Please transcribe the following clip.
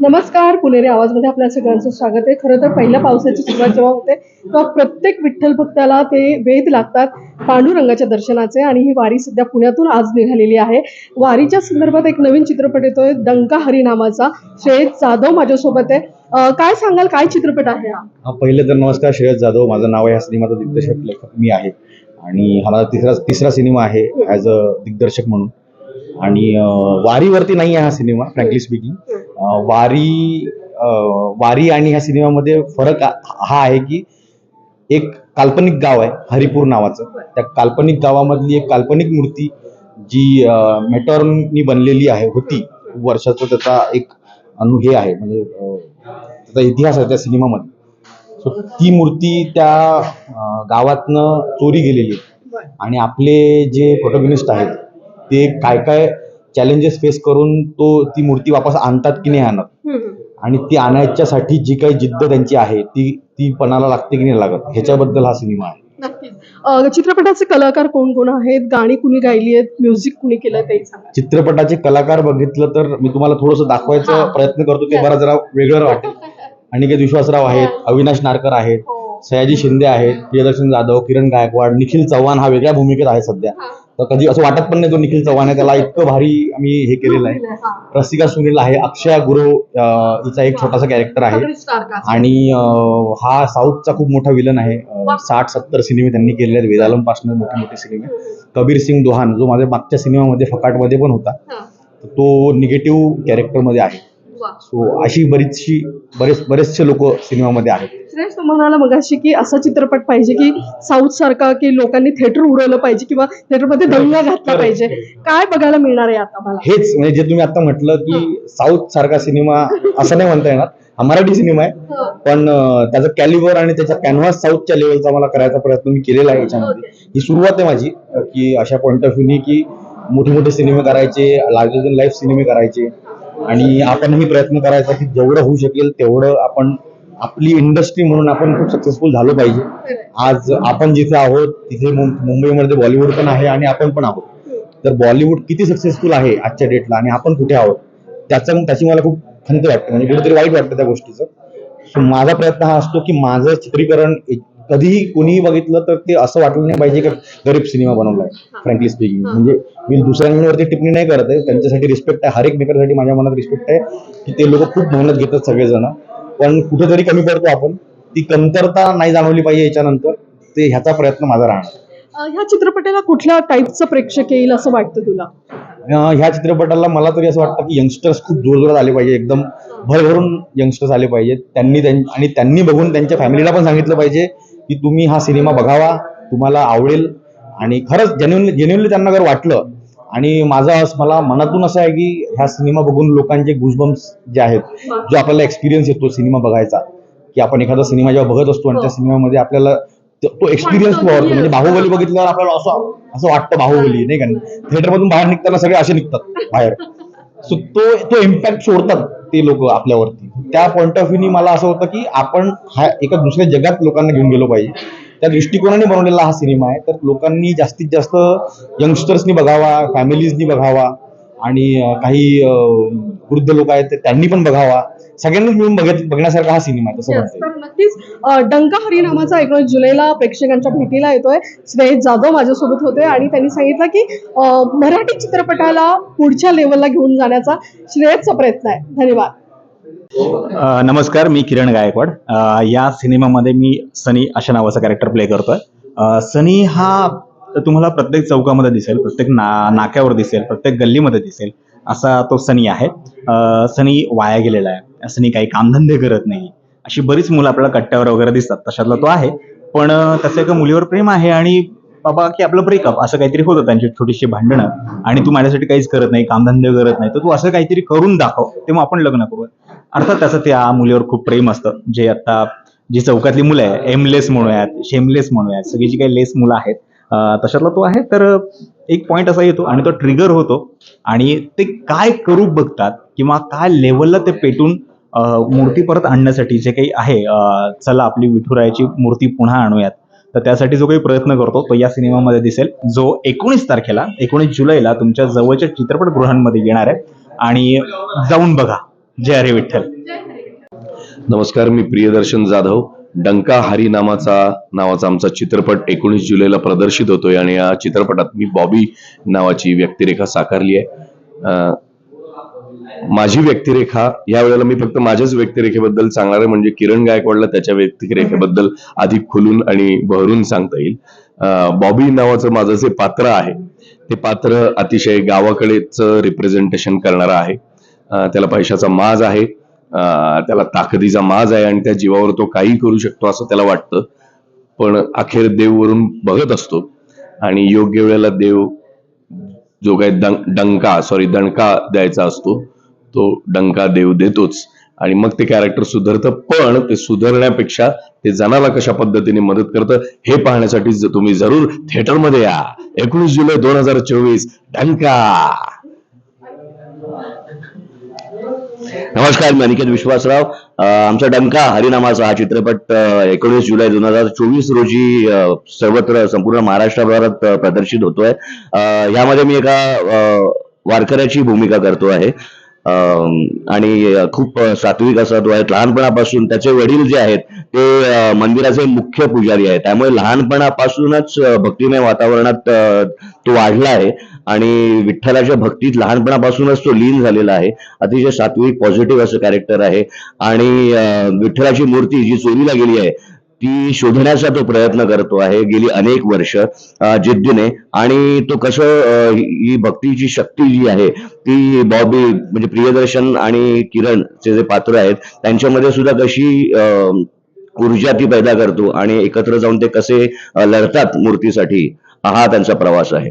नमस्कार पुणेरी आवाजमध्ये आपल्या सगळ्यांचं स्वागत आहे. खरं तर पहिल्या पावसाची सुरुवात जेव्हा होते तेव्हा प्रत्येक विठ्ठल भक्ताला ते वेध लागतात पांडुरंगाच्या दर्शनाचे आणि ही वारी सध्या पुण्यातून आज निघालेली आहे. वारीच्या संदर्भात एक नवीन चित्रपट येतोय डंका हरी नामाचा. श्रेयस जाधव माझ्यासोबत आहे. काय सांगाल काय चित्रपट आहे हा? हा पहिले तर नमस्कार श्रेयस जाधव. माझं नाव आहे या सिनेमाचा दिग्दर्शक लेखक. मी आहे. आणि हा माझा तिसरा तिसरा सिनेमा आहे ॲज अ दिग्दर्शक म्हणून. आणि वारीवरती नाही आहे हा सिनेमा फ्रँकली स्पीकिंग वारी वारी आणि ह्या सिनेमामध्ये फरक हा आहे की एक काल्पनिक गाव आहे हरिपूर नावाचं. त्या काल्पनिक गावामधली एक काल्पनिक मूर्ती जी मेटॉरनी बनलेली आहे होती. वर्षाचा त्याचा एक अनु हे आहे म्हणजे त्याचा इतिहास आहे त्या सिनेमामध्ये. सो ती मूर्ती त्या गावातनं चोरी गेलेली आहे. आणि आपले जे प्रोटोगिनिस्ट आहेत ते काय काय चॅलेंजेस फेस करून तो ती मूर्ती वापस आणतात की नाही आणत. आणि ती आणायच्यासाठी जी काही जिद्द त्यांची आहे ती ती पणाला लागते की नाही लागत ह्याच्याबद्दल हा सिनेमा आहे चित्रपटाचे कलाकार कोण कोण आहेत गाणी कुणी गायली आहेत म्युझिक कुणी केलं ते चित्रपटाचे कलाकार बघितलं तर मी तुम्हाला थोडंसं दाखवायचा. प्रयत्न करतो ते. बरा जरा वेगळं वाटेल अनिकेत विश्वासराव आहेत. अविनाश नारकर आहेत हो. सयाजी शिंदे आहेत प्रियदर्शन जाधव किरण गायकवाड निखिल चव्हाण हा वेगळ्या भूमिकेत आहे सध्या. तर कधी असं वाटत पण नाही तो निखिल चव्हाण आहे. त्याला इतकं भारी आम्ही हे केलेलं आहे. रसिका सुनील आहे. अक्षया गुरव अं, हिचा एक छोटासा कॅरेक्टर आहे. आणि हा साऊथचा खूप मोठा विलन आहे. साठ सत्तर सिनेमे त्यांनी केलेले आहेत. वेदालमपासून मोठे मोठे सिनेमे कबीर सिंग दोहान जो माझ्या मागच्या सिनेमामध्ये फकाटमध्ये पण होता तो निगेटिव्ह कॅरेक्टरमध्ये आहे. सो अशी बरीचशी बरेच बरेचसे लोक सिनेमामध्ये आहेत तू म्हणाला मगाशी की असा चित्रपट पाहिजे की साऊथ सारखा की लोकांनी थिएटर उडवलं पाहिजे किंवा थिएटरमध्ये दंगा घातला पाहिजे. काय बघायला मिळणार आहे आता मला? हेच म्हणजे जे तुम्ही आता म्हटलं की साऊथ सारखा सिनेमा असं नाही म्हणता येणार. हा मराठी सिनेमा आहे. पण त्याचं कॅलिबर आणि त्याचा कॅनव्हास साऊथच्या लेवलचा मला करायचा प्रयत्न मी केलेला आहे याच्यामध्ये. ही सुरुवात आहे माझी की अशा पॉईंट ऑफ व्ह्यूनी की मोठे मोठे सिनेमे करायचे लार्जर दॅन लाईफ सिनेमे करायचे. आणि आपणही प्रयत्न करायचा की जेवढं होऊ शकेल तेवढं आपण आपली इंडस्ट्री म्हणून आपण खूप सक्सेसफुल झालो पाहिजे. आज आपण जिथे आहोत तिथे मुंबईमध्ये बॉलिवूड पण आहे आणि आपण पण आहोत. तर बॉलिवूड किती सक्सेसफुल आहे आजच्या डेटला आणि आपण कुठे आहोत? त्याचं त्याची मला खूप खंत वाटते. म्हणजे कुठेतरी वाईट वाटतं त्या गोष्टीचं. सो माझा प्रयत्न हा असतो की माझं चित्रीकरण कधीही कोणीही बघितलं तर ते असं वाटलं नाही पाहिजे की गरीब सिनेमा बनवलाय फ्रँकली स्पीकिंग म्हणजे मी दुसऱ्यांवरती टिप्पणी नाही करत आहे. त्यांच्यासाठी रिस्पेक्ट आहे. हर एक मेकरसाठी माझ्या मनात रिस्पेक्ट आहे की ते लोक खूप मेहनत घेतात सगळेजण. पण कुठेतरी कमी पडतो आपण. ती कमतरता नाही जाणवली पाहिजे याच्यानंतर. ते ह्याचा प्रयत्न माझा राहणार. ह्या चित्रपटाला कुठल्या टाईपचं प्रेक्षक येईल असं वाटतं तुला? ह्या चित्रपटाला मला तरी असं वाटतं की यंगस्टर्स खूप जोरजोरात आले पाहिजे. एकदम भरभरून यंगस्टर्स आले पाहिजेत. त्यांनी त्यां- आणि त्यांनी बघून त्यांच्या फॅमिलीला पण सांगितलं पाहिजे की तुम्ही हा सिनेमा बघावा तुम्हाला आवडेल. आणि खरंच जेन्युनली जेन्युनली त्यांना जर वाटलं आणि माझं असं मला मनातून असं आहे की ह्या सिनेमा बघून लोकांचे गुजबम्स जे आहेत जो आपल्याला एक्सपिरियन्स येतो सिनेमा बघायचा की आपण एखादा सिनेमा जेव्हा बघत असतो आणि त्या सिनेमामध्ये आपल्याला तो- तो एक्सपिरियन्स खूप आवडतो. म्हणजे बाहुबली बघितल्यावर आपल्याला असं असं वाटतं बाहुबली नाही का? थिएटर मधून बाहेर निघताना सगळे असे निघतात बाहेर. सो तो तो इम्पॅक्ट सोडतात ते लोक आपल्यावरती. त्या पॉईंट ऑफ व्ह्यूनी मला असं होतं की आपण हा एका दुसऱ्या जगात लोकांना घेऊन गेलो पाहिजे. त्या दृष्टिकोनाने बनवलेला हा सिनेमा आहे. तर लोकांनी जास्तीत जास्त यंगस्टर्सनी बघावा फॅमिलीजनी बघावा आणि काही वृद्ध लोक आहेत त्यांनी पण बघावा. सगळ्यांनीच मिळून बघत बघण्यासारखा हा सिनेमा आहे तसं नक्कीच डंका हरी नामाचा एकोणीस जुलैला प्रेक्षकांच्या भेटीला येतोय. श्रेयस जाधव माझ्यासोबत होते आणि त्यांनी सांगितलं की मराठी चित्रपटाला पुढच्या लेवलला घेऊन जाण्याचा श्रेयसचा प्रयत्न आहे. धन्यवाद. नमस्कार मी किरण गायकवाड. या सिनेमामध्ये मी सनी अशा नावाचा कॅरेक्टर प्ले करतोय. सनी हा तुम्हाला प्रत्येक चौकामध्ये दिसेल प्रत्येक ना नाक्यावर दिसेल प्रत्येक गल्लीमध्ये दिसेल असा तो सनी आहे. सनी वाया गेलेला आहे. सनी काही कामधंदे करत नाही. अशी बरीच मुलं आपल्याला कट्ट्यावर वगैरे दिसतात तशातला तो आहे. पण त्याचं एका मुलीवर प्रेम आहे आणि बाबा की आपलं ब्रेकअप असं काहीतरी होतं त्यांची छोटीशी भांडणं. आणि तू माझ्यासाठी काहीच करत नाही कामधंदे करत नाही तर तू असं काहीतरी करून दाखव तेव्हा आपण लग्न करू अर्थात त्याचं त्या मुलीवर खूप प्रेम असतं. जे आता जी चौकातली मुलं आहे एमलेस म्हणूयात शेमलेस म्हणूयात सगळी जी काही लेस मुलं आहेत तशातला तो आहे. तर एक पॉइंट असा येतो आणि तो ट्रिगर होतो. आणि ते काय करू बघतात किंवा काय लेवलला ते पेटून मूर्ती परत आणण्यासाठी जे काही आहे चला आपली विठुरायाची मूर्ती पुन्हा आणूयात. तर त्यासाठी जो काही प्रयत्न करतो तो या सिनेमामध्ये दिसेल. जो एकोणीस तारखेला एकोणीस जुलैला तुमच्या जवळच्या चित्रपटगृहांमध्ये येणार आहे. आणि जाऊन बघा. जय हरी विठ्ठल. नमस्कार मी प्रियदर्शन जाधव. डंका हरी नामाचा नावाचा आमचा चित्रपट एकोणीस जुलैला प्रदर्शित होतोय आणि या चित्रपटात मी बॉबी नावाची व्यक्तिरेखा साकारली आहे. माझी व्यक्तिरेखा या वेळेला मी फक्त माझ्याच व्यक्तिरेखेबद्दल सांगणार आहे म्हणजे किरण गायकवाडला त्याच्या व्यक्तिरेखेबद्दल अधिक खुलून आणि बहरून सांगता येईल. बॉबी नावाचं माझं जे पात्र आहे ते पात्र अतिशय गावाकडेच रिप्रेझेंटेशन करणारं आहे. त्याला पैशाचा माज आहे. त्याला ताकदीचा माज आहे आणि त्या जीवावर तो काही करू शकतो असं त्याला वाटतं. पण अखेर देव वरून बघत असतो आणि योग्य वेळेला देव जो काही डंका सॉरी दणका द्यायचा असतो तो डंका देव देतोच. आणि मग ते कॅरेक्टर सुधारतं पण ते सुधारण्यापेक्षा ते जनाला कशा पद्धतीने मदत करतं हे पाहण्यासाठी तुम्ही जरूर थिएटरमध्ये या. एकोणीस जुलै दोन हजार चोवीस डंका! नमस्कार मी अनिकेत विश्वासराव. आमचा डंका हरिनामाचा हा चित्रपट एकोणीस जुलै दोन हजार चोवीस रोजी सर्वत्र संपूर्ण महाराष्ट्रभरात प्रदर्शित होतोय. ह्यामध्ये यामध्ये मी एका वारकऱ्याची भूमिका करतो आहे. आणि खूप सात्विक असा तो आहे लहानपणापासून त्याचे वडील जे आहेत ते मंदिराचे मुख्य पुजारी आहेत. त्यामुळे लहानपणापासूनच भक्तिमय वातावरणात तो वाढला आहे. आणि विठ्ठलाच्या भक्तीत लहानपणापासूनच तो लीन झालेला आहे. अतिशय सात्विक पॉझिटिव्ह असं कॅरेक्टर आहे. आणि विठ्ठलाची मूर्ती जी चोरीला गेली आहे ती शोधण्याचा तो प्रयत्न करतो आहे. गेली अनेक वर्ष जिद्दीने. आणि तो कसं ही भक्तीची शक्ती जी आहे ती बॉबी म्हणजे प्रियदर्शन आणि किरणचे जे पात्र आहेत त्यांच्यामध्ये सुद्धा कशी ऊर्जा ती पैदा करतो आणि एकत्र जाऊन ते कसे लढतात मूर्तीसाठी हा त्यांचा प्रवास आहे.